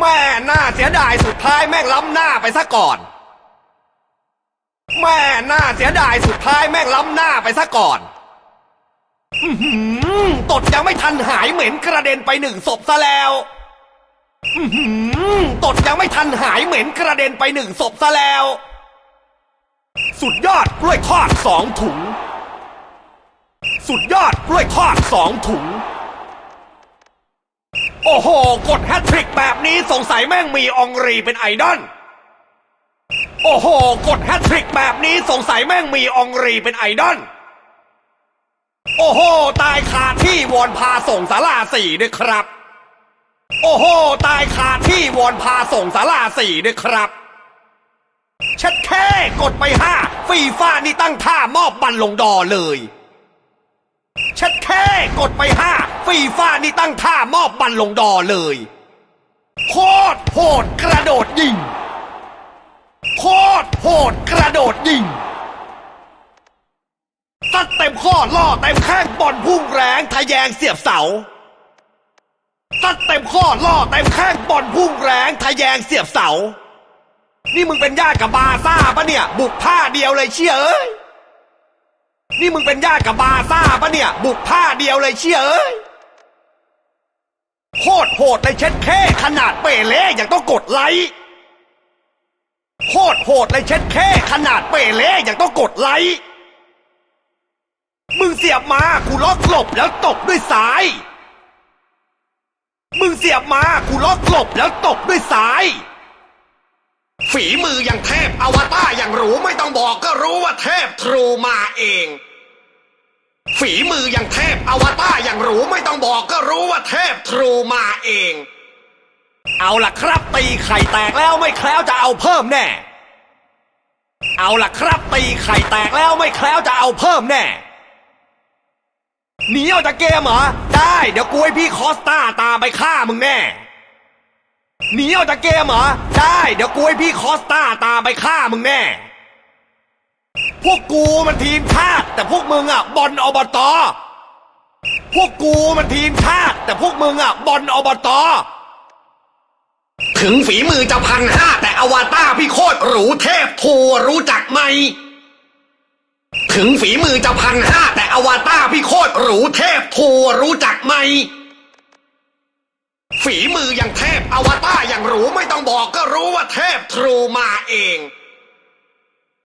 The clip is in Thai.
แม่น่าเสียดายสุดท้ายแม่งล้ำหน้าไปซะก่อน แม่น่าเสียดายสุดท้ายแม่งล้ำหน้าไปซะก่อนอื้อหือตดยังไม่ทันหายเหม็นกระเด็นไปหนึ่งศพซะแล้วอื้อหือตดยังไม่ทันหายเหม็นกระเด็นไปหนึ่งศพซะแล้ว สุดยอดกล้วยทอดสองถุง สุดยอดกล้วยทอดสองถุง โอ้โห กดแฮตทริกแบบนี้สงสัยแม่งมีองรีเป็นไอดอล โอ้โห กดแฮตทริกแบบนี้สงสัยแม่งมีองรีเป็นไอดอล โอ้โห ตายคาที่วอนพาส่งสาราสี่ด้วยครับ โอ้โห ตายคาที่วอนพาส่งสาราสี่ด้วยครับชัดแค่กดไปห้าฟีฟ้านี่ตั้งท่ามอบบันลงดอเลยชัดแค่กดไปห้า นี่ตั้งท่ามอบบันลงดอเลย โคตรโหดกระโดดยิง โคตรโหดกระโดดยิงตัดเต็มข้อล่อเต็มแข้งบอลพุ่งแรงทะแยงเสียบเสาตัดเต็มข้อล่อเต็มแข้งบอลพุ่งแรงทะแยงเสียบเสา นี่มึงเป็นญาติกับบาซ่าปะเนี่ย บุกท่าเดียวเลยเชี่ยเอ้ยนี่มึงเป็นญาติกับบาซ่าปะเนี่ย บุกท่าเดียวเลยเชี่ยเอ้ย โคตรโหดเลยเช็ดแค่ขนาดเปเล่ยังต้องกดไลค์โคตรโหดเลยเช็ดแค่ขนาดเปเล่ยังต้องกดไลค์มึงเสียบมากูล็อกหลบแล้วตบด้วยซ้าย มึงเสียบมากูล็อกหลบแล้วตบด้วยซ้าย ฝีมืออย่างเทพอวตารอย่างหรูไม่ต้องบอกก็รู้ว่าเทพทรูมาเอง ฝีมืออย่างเทพอวตารอย่างหรูไม่ต้องบอกก็รู้ว่าเทพทรูมาเอง เอาล่ะครับตีไข่แตกแล้วไม่แคล้วจะเอาเพิ่มแน่ เอาล่ะครับตีไข่แตกแล้วไม่แคล้วจะเอาเพิ่มแน่หนีออกจากเกมเหรอได้เดี๋ยวกูให้พี่คอสตาตามไปฆ่ามึงแน่หนีออกจากเกมเหรอได้เดี๋ยวกูให้พี่คอสตาตามไปฆ่ามึงแน่ พวกกูมันทีมชาติ แต่พวกมึงอะบอลอบต พวกกูมันทีมชาติ แต่พวกมึงอะบอลอบต ถึงฝีมือจะพันห้าแต่อวตารพี่โคตรหรูเทพทัวรู้จักไหม ถึงฝีมือจะพันห้าแต่อวตารพี่โคตรหรูเทพทัวรู้จักไหม ฝีมืออย่างเทพอวตารอย่างหรูไม่ต้องบอกก็รู้ว่าเทพทรูมาเอง